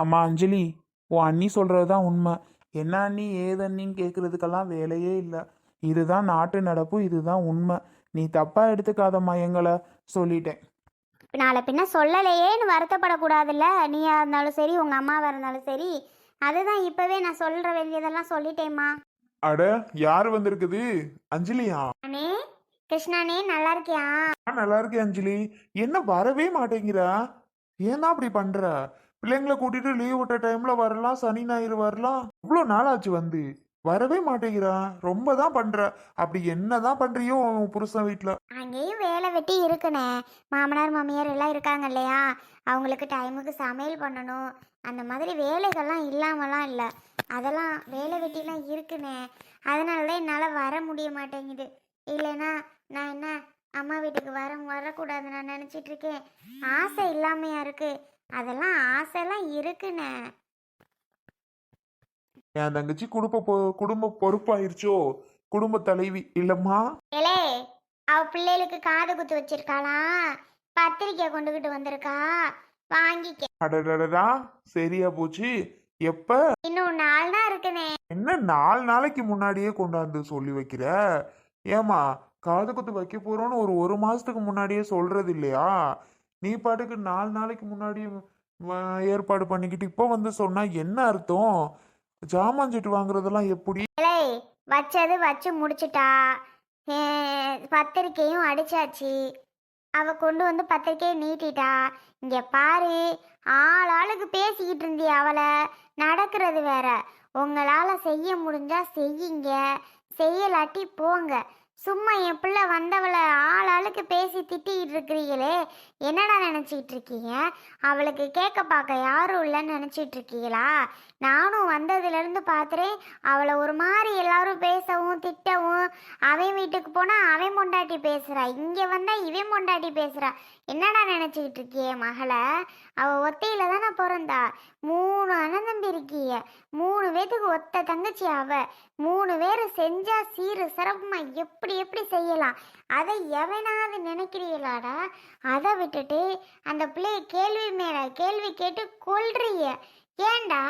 அம்மா அஞ்சலி உன் அண்ணி சொல்கிறது தான் உண்மை. என்ன அண்ணி ஏது அண்ணின்னு கேட்குறதுக்கெல்லாம் வேலையே இல்லை. இதுதான் நாட்டு நடப்பு இதுதான் உண்மை. நீ தப்பாக எடுத்துக்காதம்மா எங்களை சொல்லிட்டேன். நாளை பின்ன சொல்லலையேன்னு வருத்தப்படக்கூடாதுல்ல. நீயா இருந்தாலும் சரி உங்கள் அம்மாவாக இருந்தாலும் சரி. அதுதான் இப்போவே நான் சொல்கிற வேண்டியதெல்லாம் சொல்லிட்டேம்மா. அட யார் வந்திருக்குது? அஞ்சலியா? அண்ணே கிருஷ்ணாண்ணே நல்லா இருக்கியா? நல்லா இருக்கேன் அஞ்சலி. என்ன வரவே மாட்டேங்கிறா? ஏன் தான் அப்படி பண்ற? பிள்ளைங்களை கூட்டிட்டு லீவ் விட்ட டைம்ல வரலாம் சனி ஞாயிறு வரலாம். இவ்வளோ நாள் ஆச்சு வந்து. வரவே மாட்டேங்கிறா. ரொம்ப தான் பண்ற. அப்படி என்னதான் பண்றியோ உன் புருஷன் வீட்ல. அங்கேயும் வேலை வெட்டி இருக்குண்ணே மாமனார் மாமியார் எல்லாம் இருக்காங்க இல்லையா? அவங்களுக்கு டைமுக்கு சமையல் பண்ணணும். அந்த மாதிரி வேலைகள்லாம் இல்லாமலாம் இல்லை. அதெல்லாம் வேலை வெட்டிலாம் இருக்குண்ணே அதனால தான் என்னால் வர முடிய மாட்டேங்குது. இல்லைன்னா நான் என்ன அம்மா வீட்டுக்கு வர வரக்கூடாது நான் நினச்சிட்டு இருக்கேன். ஆசை இல்லாமையா இருக்கு. அதெல்லாம் ஆசைலாம் இருக்குண்ணே. என் தங்கச்சி குடும்ப பொ- குடும்ப பொறுப்பாயிருச்சோ? குடும்ப தலைவி இல்லம்மா? ஏலே அவ பிள்ளைகளுக்கு காது குத்து வச்சிருக்காளா? பத்திரிக்கை கொண்டுகிட்டு வந்திருக்கா? வாங்கிக்க. அடடடடா சரியா போச்சு. எப்ப? இன்னும் நாலு தான் இருக்குண்ணே. என்ன நாலு நாளைக்கு முன்னாடியே கொண்டாந்து சொல்லி வைக்கிற? ஏமா காது குத்து வைக்க போறோம்னு ஒரு ஒரு மாசத்துக்கு முன்னாடியே சொல்றது இல்லையா நீ பாட்டுக்கு நாலு நாளைக்கு முன்னாடி ஏற்பாடு பண்ணிக்கிட்டு இப்போ வந்து சொன்னா என்ன அர்த்தம்? ஜாமான் செட்டு வாங்குறதெல்லாம் எப்படி? வச்சது வச்சு முடிச்சிட்டா. பத்திரிக்கையும் அடிச்சாச்சு. அவ கொண்டு வந்து பத்திரிக்கையை நீட்டிட்டா. இங்க பாரு ஆள் ஆளுக்கு பேசிக்கிட்டு இருந்திய அவளை. நடக்கிறது வேற. உங்களால செய்ய முடிஞ்சா செய்யுங்க. செய்யலாட்டி போங்க. சும்மா என் பிள்ளை வந்தவளை ஆள் ஆளுக்கு பேசி திட்டிக்கிட்டு இருக்கிறீங்களே என்னடா நினச்சிக்கிட்டு இருக்கீங்க? அவளுக்கு கேட்க பார்க்க யாரும் இல்லைன்னு நினச்சிட்டு இருக்கீங்களா நானும் வந்ததுலேருந்து பார்த்துறேன் அவளை ஒரு மாதிரி எல்லாரும் பேசவும் திட்டவும். அவன் வீட்டுக்கு போனால் அவன் மொண்டாட்டி பேசுகிறா இங்கே வந்தால் இவன் மொண்டாட்டி பேசுகிறா என்னடா நினச்சிக்கிட்டு இருக்கியே மகளை? அவள் ஒத்தையில் தானே பிறந்தா? மூணு அண்ணன் இருக்கிய. மூணு பேத்துக்கு ஒத்த தங்கச்சி அவ. மூணு பேர் செஞ்சா சீரு சிறப்புமா? எப்படி எப்படி செய்யலாம்? அதை எவனாவது நினைக்கிறீங்களாடா? அதை விட்டுட்டு அந்த பிள்ளைய கேள்வி மேல கேள்வி கேட்டு கொல்றிய ஏன்டா?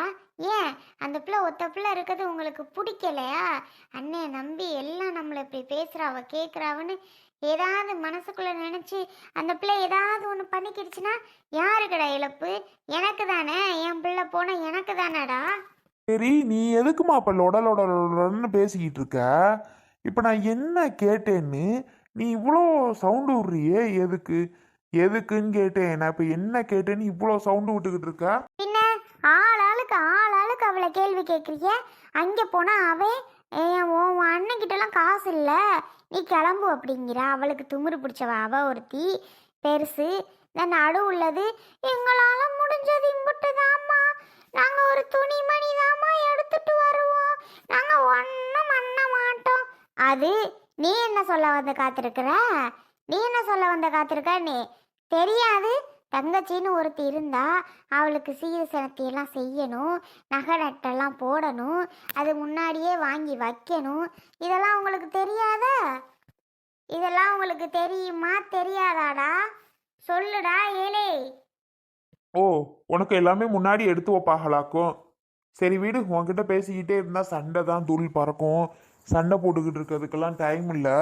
ஏன்? அந்த பிள்ளை ஒத்த பிள்ளை இருக்கிறது உங்களுக்கு பிடிக்கலையா? அண்ணே நம்பி எல்லாம் நம்மளை இப்படி பேசுகிறாவ கேட்குறாவன்னு ஏதாவது மனசுக்குள்ளே நினச்சி அந்த பிள்ளை ஏதாவது ஒன்று பண்ணிக்கிடுச்சுன்னா யாருக்கடா இழப்பு? எனக்கு தானே என் பிள்ளை போனால் எனக்கு தானேடா சரி நீ எதுக்குமா அப்போ லொடலொட லொடன்னு பேசிக்கிட்டு இருக்க இப்போ நான் என்ன கேட்டேன்னு நீ இவ்வளோ சவுண்டு விடுறியே எதுக்கு? எதுக்குன்னு கேட்டேன். நான் இப்ப என்ன கேட்டேன்னு இவ்வளோ சவுண்டு விட்டுக்கிட்டு இருக்க? பின்ன ஆள் ஆளுக்கு ஆள் ஆளுக்கு அவளை கேள்வி கேட்குறிய அங்கே போனால் அவன் ஏன் உன் அண்ணன்கிட்டலாம் காசு இல்லை. நீ கிளம்பு அப்படிங்கிறா. அவளுக்கு துமுறு பிடிச்சவ அவ ஒருத்தி. பெருசு இந்த நடு உள்ளது. எங்களால் முடிஞ்சது இம்புட்டு தாம்மா நாங்கள் ஒரு துணிமணி தாம்மா எடுத்துட்டு வருவோம். நாங்கள் ஒன்றும் பண்ண மாட்டோம். அது நீ என்ன சொல்ல வந்து காத்திருக்கிற? நீ என்ன சொல்ல வந்த காத்திருக்க? நீ தெரியாது. தங்கச்சின்னு ஒருத்தி இருந்தா அவளுக்கு சீர சினத்தையெல்லாம் செய்யணும். நகை நட்டெல்லாம் போடணும். அது முன்னாடியே வாங்கி வைக்கணும். இதெல்லாம் உங்களுக்கு தெரியாதா? இதெல்லாம் உங்களுக்கு தெரியுமா? தெரியாதாடா? சொல்லுடா ஏலே. ஓ உனக்கு எல்லாமே முன்னாடி எடுத்து வைப்பாகலாக்கும் சரி வீடு உன்கிட்ட பேசிக்கிட்டே இருந்தா சண்டை தான் தூள் பறக்கும். சண்டை போட்டுக்கிட்டு இருக்கிறதுக்கெல்லாம் டைம் இல்லை.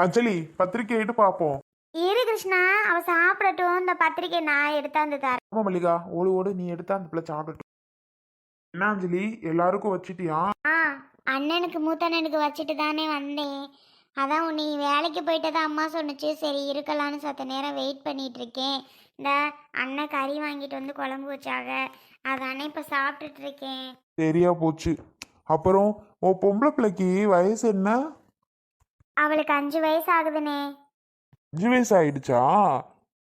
அஞ்சலி பத்திரிக்கை எடுத்து பார்ப்போம். இரு கிருஷ்ணா அவ சாப்பிடட்டும். இந்த பத்திரிக்கை நான் எடுத்தாந்து தரேன். ஆமா மல்லிகா. ஓடு ஓடு நீ எடுத்தா அந்த பிள்ளை சாப்பிடட்டும். என்ன அஞ்சலி? எல்லாருக்கும் வச்சிட்டியா? ஆ அண்ணனுக்கு மூத்த அண்ணனுக்கு வச்சுட்டு தானே வந்தேன். அதான் நீ வேலைக்கு போயிட்டதா அம்மா சொன்னுச்சு. சரி இருக்கலான்னு சத்த நேரம் வெயிட் பண்ணிட்டு இருக்கேன். இந்த அண்ணன் கறி வாங்கிட்டு வந்து குழம்பு வச்சாக. அதானே இப்போ சாப்பிட்டுட்டு இருக்கேன். சரியா போச்சு. அப்புறம் உன் பொம்பளை பிள்ளைக்கு வயசு என்ன? அவளுக்கு அஞ்சு வயசு ஆகுதுண்ணே அஞ்சு வயசு ஆயிடுச்சா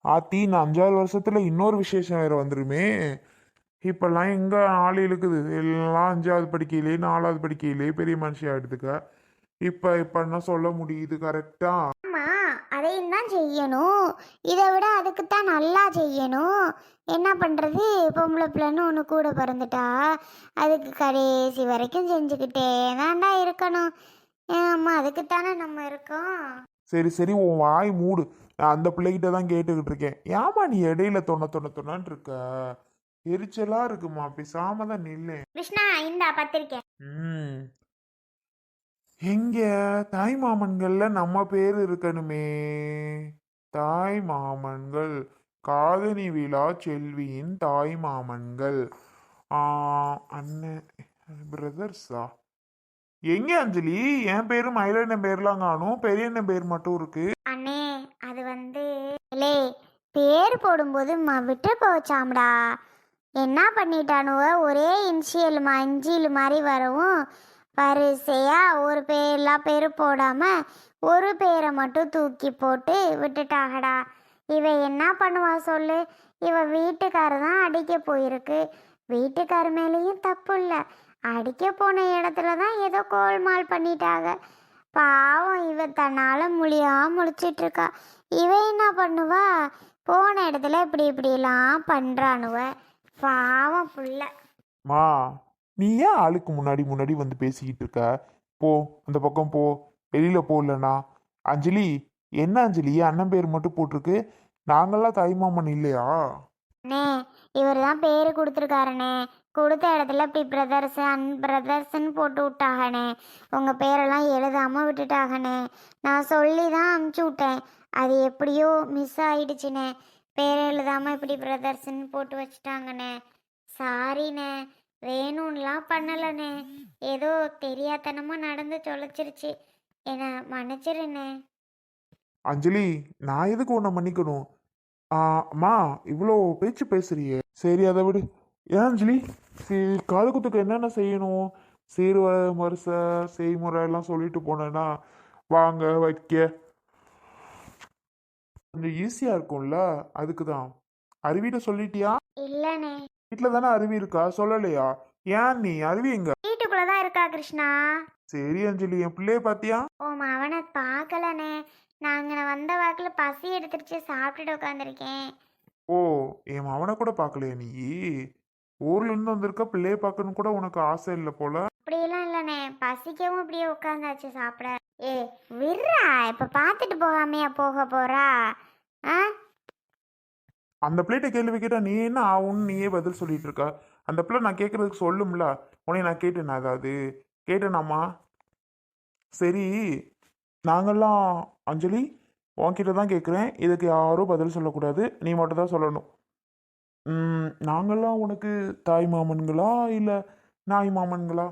ஆத்தி நான் அஞ்சாறு வருஷத்துல இன்னொரு விசேஷம் வேற வந்துருமே. இப்பெல்லாம் எங்க ஆள் இழுக்குது? எல்லாம் அஞ்சாவது படிக்கையிலே நாலாவது படிக்கையிலே பெரிய மனுஷி ஆயிடுதுக்க இப்ப இப்ப என்ன சொல்ல முடியுது கரெக்டா ஆமா அதையும் தான் செய்யணும். இதை விட அதுக்கு தான் நல்லா செய்யணும். என்ன பண்ணுறது பொம்பளை பிள்ளைன்னு ஒன்று கூட பிறந்துட்டா அதுக்கு கடைசி வரைக்கும் செஞ்சுக்கிட்டே தான்டா இருக்கணும். ஆமா அதுக்குத்தானே நம்ம இருக்கோம். சரி சரி உன் வாய் மூடு. நான் அந்த பிள்ளைகிட்ட தான் கேட்டுக்கிட்டு இருக்கேன். ஏமா நீ இடையில தொண்ண தொண்ண தொண்ணன்னு இருக்க? எரிச்சலா இருக்குமா? பேசாம தான் நில்லே. கிருஷ்ணா இந்தா பத்திரிக்கை ம். எங்க? தாய் மாமன்கள்ல நம்ம பேர் இருக்கணுமே. தாய் மாமன்கள் காதணி விழா செல்வியின் தாய் மாமன்கள். அண்ணன் பிரதர்ஸா எங்க அஞ்சலி? என் பேரு மயிலண்ணன் பேர்லாம் காணும். பெரியண்ணன் பேர் மட்டும் இருக்கு. அண்ணே அது வந்து லே பேர் போடும்போது ம விட்டு போச்சாம்டா. என்ன பண்ணிட்டானுவ? ஒரே இன்ஷியல் அஞ்சில் மாதிரி வரவும். வரிசையா ஒரு பேர் எல்லா பேரும் போடாம ஒரு பேரை மட்டும் தூக்கி போட்டு விட்டுட்டாகடா. இவ என்ன பண்ணுவா சொல்லு? இவ வீட்டுக்காரர் தான் அடிக்க போயிருக்கு. வீட்டுக்கார் மேலேயும் தப்பு இல்லை. அடிக்க போன இடத்துல தான் ஏதோ கோல்மால் பண்ணிட்டாங்க. பாவம் இவ தன்னால முழியா முழிச்சிட்டு இருக்கா இவ என்ன பண்ணுவா? போன இடத்துல இப்படி இப்படிலாம் பண்றானுவ. பாவம் புள்ள. மா நீ ஏன் ஆளுக்கு முன்னாடி முன்னாடி வந்து பேசிக்கிட்டு இருக்க போ அந்த பக்கம் போ. வெளியில போ இல்லைனா. அஞ்சலி என்ன அஞ்சலி? அண்ணன் பேர் மட்டும் போட்டிருக்கு நாங்கெல்லாம் தாய்மாமன் இல்லையா? அண்ணே இவர் தான் பேர் கொடுத்துருக்காருண்ணே. கொடுத்த இடத்துல இப்படி பிரதர்ஸ் அன் பிரதர்ஸ்ன்னு போட்டு விட்டாகனே. உங்கள் பேரெல்லாம் எழுதாமல் விட்டுட்டாகனே. நான் சொல்லி தான் அமுச்சு விட்டேன். அது எப்படியோ மிஸ் ஆயிடுச்சுண்ணே பேர் எழுதாமல் இப்படி பிரதர்ஸ்ன்னு போட்டு வச்சுட்டாங்கண்ணே சாரிண்ணே வேணும்லாம் பண்ணலைண்ணே ஏதோ தெரியாத்தனமாக நடந்து தொலைச்சிருச்சு. என்னை மன்னிச்சிருண்ணே அஞ்சலி நான் எதுக்கு உன்னை மன்னிக்கணும்? ஆ, அம்மா இவ்வளோ பேச்சு பேசுறியே. சரி அதை விடு. ஏன் அஞ்சலி? சரி காது குத்துக்கு என்னென்ன செய்யணும்? சீர்வ மருச செய்முறை எல்லாம் சொல்லிட்டு போனேன்னா வாங்க வைக்க. கொஞ்சம் ஈஸியாக இருக்கும்ல அதுக்கு தான் அருவிட்ட சொல்லிட்டியா? இல்லைண்ணே வீட்டில் தானே அருவி இருக்கா? சொல்லலையா? ஏன் நீ? அருவி எங்க? வீட்டுக்குள்ளே தான் இருக்கா கிருஷ்ணா? சரி அஞ்சலி என் பிள்ளைய பாத்தியா? ஓ அவனை பார்க்கலண்ணே நாங்கள் வந்த வாக்கில் பசி எடுத்துருச்சு சாப்பிட்டுட்டு உட்காந்துருக்கேன் ஓ என் மவனை கூட பார்க்கலையா நீ? ஊர்ல இருந்து வந்திருக்க பிள்ளைய பார்க்கணும் கூட உனக்கு ஆசை இல்லை போல? அப்படியெல்லாம் இல்லைண்ணே. பசிக்கவும் இப்படியே உட்காந்தாச்சு சாப்பிட. ஏ விர்றா இப்போ பார்த்துட்டு போகாமையா போக போறா? ஆ? அந்த பிள்ளைகிட்ட கேள்வி கேட்டா நீ என்ன ஆகும்னு நீயே பதில் சொல்லிட்டு இருக்க? அந்த பிள்ளை நான் கேட்கறதுக்கு சொல்லும்ல. உன்னை நான் கேட்டேனா அதாவது. கேட்டேனாமா சரி. நாங்கெல்லாம் அஞ்சலி உன்கிட்ட தான் கேட்குறேன். இதுக்கு யாரும் பதில் சொல்லக்கூடாது. நீ மட்டும் தான் சொல்லணும். நாங்கள்லாம் நாங்கெல்லாம் உனக்கு தாய் மாமன்களா இல்லை நாய் மாமன்களா?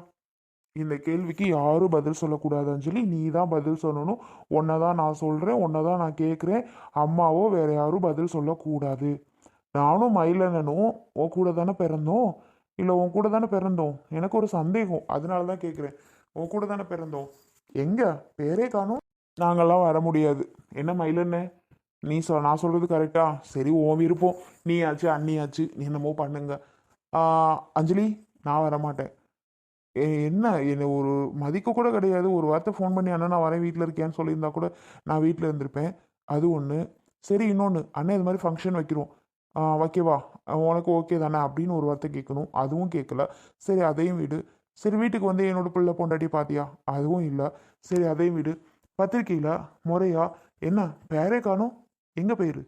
இந்த கேள்விக்கு யாரும் பதில் சொல்லக்கூடாது அஞ்சலி. நீ தான் பதில் சொல்லணும். உன்னை தான் நான் சொல்கிறேன் உன்னை தான் நான் கேட்குறேன் அம்மாவோ வேற யாரும் பதில் சொல்லக்கூடாது. நானும் மயிலனனும் உன் கூட தானே பிறந்தோம். இல்லை உன் கூட தானே பிறந்தோம். எனக்கு ஒரு சந்தேகம். அதனால தான் கேட்குறேன் உன் கூட தானே பிறந்தோம். எங்கே? பேரே காணும். நாங்கள்லாம் வர முடியாது. என்ன மயிலண்ணே? நீ சொ நான் சொல்கிறது கரெக்டா சரி ஓம் இருப்போம். நீ ஆச்சு அண்ணி ஆச்சு நீ என்னமோ பண்ணுங்க. அஞ்சலி நான் வரமாட்டேன். எ- என்ன? என்னை ஒரு மதிக்க கூட கிடையாது. ஒரு வார்த்தை ஃபோன் பண்ணி அண்ணன் நான் வரேன் வீட்டில் இருக்கேன்னு சொல்லியிருந்தா கூட நான் வீட்டில் இருந்திருப்பேன். அது ஒன்று சரி இன்னொன்று அண்ணன் இது மாதிரி ஃபங்க்ஷன் வைக்கிறோம். ஓகேவா உனக்கு ஓகே தானே? அப்படின்னு ஒரு வார்த்தை கேட்கணும். அதுவும் கேட்கல. சரி அதையும் விடு. சரி வீட்டுக்கு வந்து என்னோட பிள்ளை பொண்டாட்டி பார்த்தியா அதுவும் இல்லை. சரி அதையும் விடு. பத்திரிக்கையில் முறையா? என்ன? பேரே காணும். எங்கே பேர்?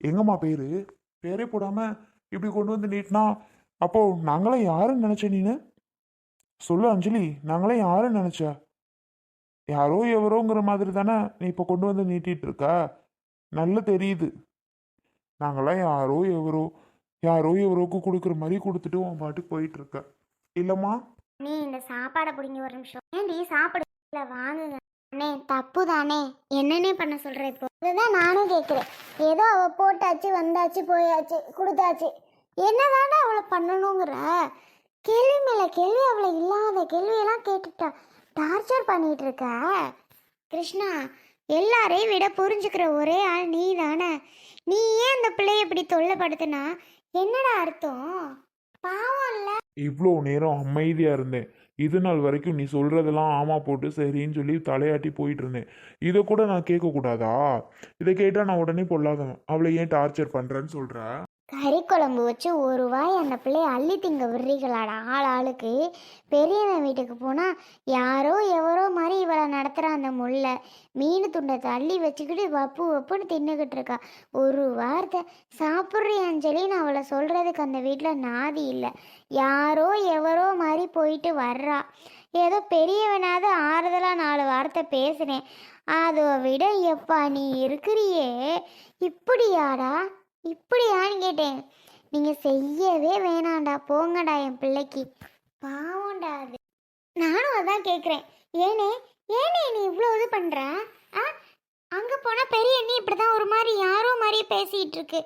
எங்கம்மா பேர்? பேரே போடாமல் இப்படி கொண்டு வந்து நீட்டினா அப்போ நாங்களாம் யாருன்னு நினச்ச நீனு? சொல்லு அஞ்சலி நாங்களாம் யாருன்னு நினச்ச? யாரோ எவரோங்கிற மாதிரி தானே நீ இப்போ கொண்டு வந்து நீட்டிட்டு இருக்க? நல்லா தெரியுது. நாங்களாம் யாரோ எவரோ யாரோ எவரோக்கு கொடுக்குற மாதிரி கொடுத்துட்டு உன் பாட்டுக்கு போயிட்டு இருக்க. இல்லைம்மா? நீ இந்த சாப்பாடை பிடிங்க ஒரு நிமிஷம். ஏன்டி சாப்பிடு? வாங்குங்க. அண்ணே தப்பு தானே என்னன்னே பண்ண சொல்ற இப்போ? அதுதான் நானும் கேட்குறேன். ஏதோ அவ போட்டாச்சு வந்தாச்சு போயாச்சு கொடுத்தாச்சு. என்னதானே அவளை பண்ணணுங்கிற? கேள்வி மேல கேள்வி அவளை இல்லாத கேள்வியெல்லாம் கேட்டுட்டா. டார்ச்சர் பண்ணிட்டு இருக்க கிருஷ்ணா எல்லாரையும் விட புரிஞ்சுக்கிற ஒரே ஆள் நீ தானே நீ ஏன் அந்த பிள்ளைய இப்படி தொல்லைப்படுத்தினா? என்னடா அர்த்தம்? பாவம் இவ்வளோ நேரம் அமைதியாக இருந்தேன். இது நாள் வரைக்கும் நீ சொல்கிறதெல்லாம் ஆமாம் போட்டு சரின்னு சொல்லி தலையாட்டி போயிட்டு இருந்தேன். இதை கூட நான் கேட்கக்கூடாதா? இதை கேட்டால் நான் உடனே பொல்லாதவன். அவளை ஏன் டார்ச்சர் பண்ணுறேன்னு சொல்கிற கறி குழம்பு வச்சு ஒரு வாய் அந்த பிள்ளைய அள்ளி திங்க விடுறீங்களாடா ஆள் ஆளுக்கு. பெரியவன் வீட்டுக்கு போனால் யாரோ எவரோ மாதிரி இவளை நடத்துகிற அந்த முல்லை மீன் துண்டத்தை அள்ளி வச்சுக்கிட்டு வப்பு வப்புன்னு தின்னுக்கிட்டு இருக்கா. ஒரு வார்த்தை சாப்பிட்றியான்னு அஞ்சலின்னு அவளை சொல்கிறதுக்கு அந்த வீட்டில் நாதி இல்லை. யாரோ எவரோ மாதிரி போயிட்டு வர்றா. ஏதோ பெரியவனாவது ஆறுதலாக நாலு வார்த்தை பேசுனேன் அதை விட எப்பா நீ இருக்கிறியே? இப்படியாடா? இப்படியான்னு கேட்டேன். நீங்கள் செய்யவே வேணாம்டா போங்கடா என் பிள்ளைக்கு. பாவம்டா அது. நானும் அதான் கேட்குறேன் ஏனே ஏனே நீ இவ்வளோ இது பண்ணுற ஆ? அங்கே போனால் பெரிய அண்ணி இப்படி தான் ஒரு மாதிரி யாரோ மாதிரி பேசிகிட்டு இருக்கு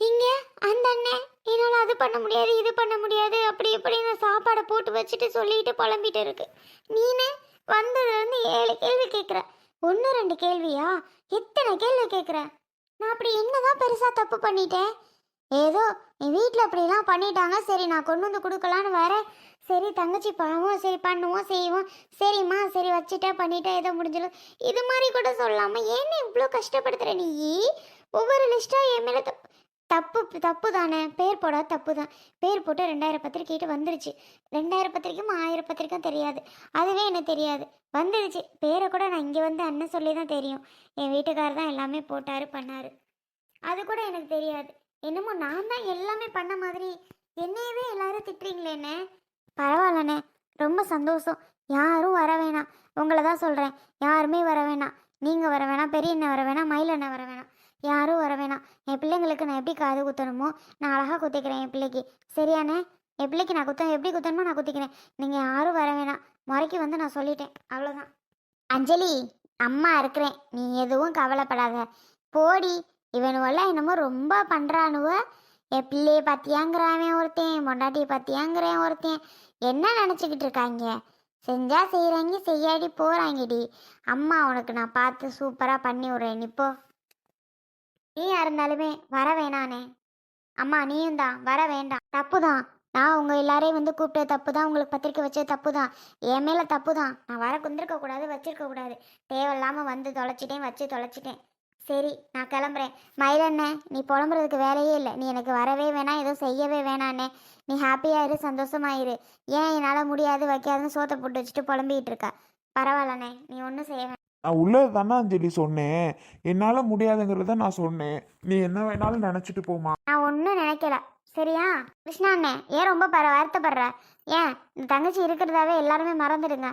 இங்கே அந்த அண்ணன் என்னால் அது பண்ண முடியாது இது பண்ண முடியாது அப்படி இப்படின்னு சாப்பாடை போட்டு வச்சுட்டு சொல்லிட்டு புலம்பிட்டு இருக்கு நீனே வந்ததுலேருந்து ஏழு கேள்வி கேட்குற ஒன்று ரெண்டு கேள்வியா? எத்தனை கேள்வி கேட்குற நான் அப்படி என்னதான் பெருசாக தப்பு பண்ணிட்டேன்? ஏதோ என் வீட்டில் அப்படிலாம் பண்ணிட்டாங்க சரி நான் கொண்டு வந்து கொடுக்கலான்னு வரேன். சரி தங்கச்சி பாவம் சரி பண்ணுவோம் செய்வோம். சரிம்மா சரி வச்சுட்டேன் பண்ணிட்டேன் ஏதோ முடிஞ்சிடும். இது மாதிரி கூட சொல்லாமல் ஏன்னு இவ்வளோ கஷ்டப்படுத்துகிற நீ? ஒவ்வொரு லிஸ்ட்டாக என் மேலே தப்பு தப்பு தப்பு தானே பேர் போட தப்பு தான் பேர் போட்டு ரெண்டாயிரம் பத்திரிக்கைட்டு வந்துருச்சு. ரெண்டாயிரம் பத்திரிக்கையும் ஆயிரம் பத்திரிக்கையும் தெரியாது. அதுவே எனக்கு தெரியாது? வந்துடுச்சு பேரை கூட நான் இங்கே வந்து அண்ணன் சொல்லி தான் தெரியும். என் வீட்டுக்காரர் தான் எல்லாமே போட்டார் பண்ணார். அது கூட எனக்கு தெரியாது. என்னமோ நான் தான் எல்லாமே பண்ண மாதிரி. என்னையவே எல்லாரும் திட்டுறீங்களேண்ணே பரவாயில்லண்ணே. ரொம்ப சந்தோஷம். யாரும் வர வேணாம். உங்களை தான் சொல்கிறேன் யாருமே வர வேணாம். நீங்கள் வர வேணாம். பெரிய அண்ணன் வர வேணாம். மயில் அண்ணன் வர வேணாம். யாரும் வர வேணாம். என் பிள்ளைங்களுக்கு நான் எப்படி காது குத்தணுமோ நான் அழகாக குத்திக்கிறேன் என் பிள்ளைக்கு. சரியானே என் பிள்ளைக்கு நான் குத்த எப்படி குத்தணுமோ நான் குத்திக்கிறேன். நீங்கள் யாரும் வர வேணாம். முறைக்கு வந்து நான் சொல்லிட்டேன். அவ்வளோதான் அஞ்சலி அம்மா இருக்கிறேன். நீ எதுவும் கவலைப்படாத. போடி. இவனுவெல்லாம் என்னமோ ரொம்ப பண்ணுறானுவ என் பிள்ளையை பத்தியாங்கிறான் ஒருத்தன். பொண்டாட்டியை பத்தியாங்கிறேன் ஒருத்தன். என்ன நினச்சிக்கிட்டு இருக்காங்க? செஞ்சா செய்கிறாங்க செய்யாடி போகிறாங்கடி அம்மா உனக்கு நான் பார்த்து சூப்பராக பண்ணி விட்றேன். இப்போ நீயா இருந்தாலுமே வர வேணானே. அம்மா நீயும் தான் வர வேண்டாம். தப்பு தான் நான் உங்கள் எல்லாரையும் வந்து கூப்பிட்டது தப்பு தான் உங்களுக்கு பத்திரிக்கை வச்சது தப்பு தான் என் மேலே தப்பு தான் நான் வர குந்திருக்க கூடாது வச்சிருக்க கூடாது. தேவையில்லாமல் வந்து தொலைச்சிட்டேன் வச்சு தொலைச்சிட்டேன். சரி நான் கிளம்புறேன். மயிலண்ணே நீ புலம்புறதுக்கு வேலையே இல்லை. நீ எனக்கு வரவே வேணாம் எதுவும் செய்யவே வேணாண்ணே நீ ஹாப்பியாக சந்தோஷமாயிரு. ஏன் என்னால் முடியாது வைக்காதுன்னு சோத்தை போட்டு வச்சுட்டு புலம்பிகிட்டு இருக்க? பரவாயில்லண்ணே நீ ஒன்றும் செய்ய நான் உள்ளது தானே அஞ்சலி சொன்னேன். என்னால் முடியாதுங்கிறத நான் சொன்னேன். நீ என்ன வேணாலும் நினச்சிட்டு போமா நான் ஒன்றும் நினைக்கல. சரியா? கிருஷ்ணா அண்ணே ஏன் ரொம்ப பர வருத்தப்படுற? ஏன்? இந்த தங்கச்சி இருக்கிறதாவே எல்லாருமே மறந்துடுங்க.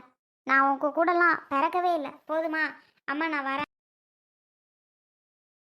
நான் உங்க கூடலாம் பிறக்கவே இல்லை. போதுமா? அம்மா நான் வரேன்.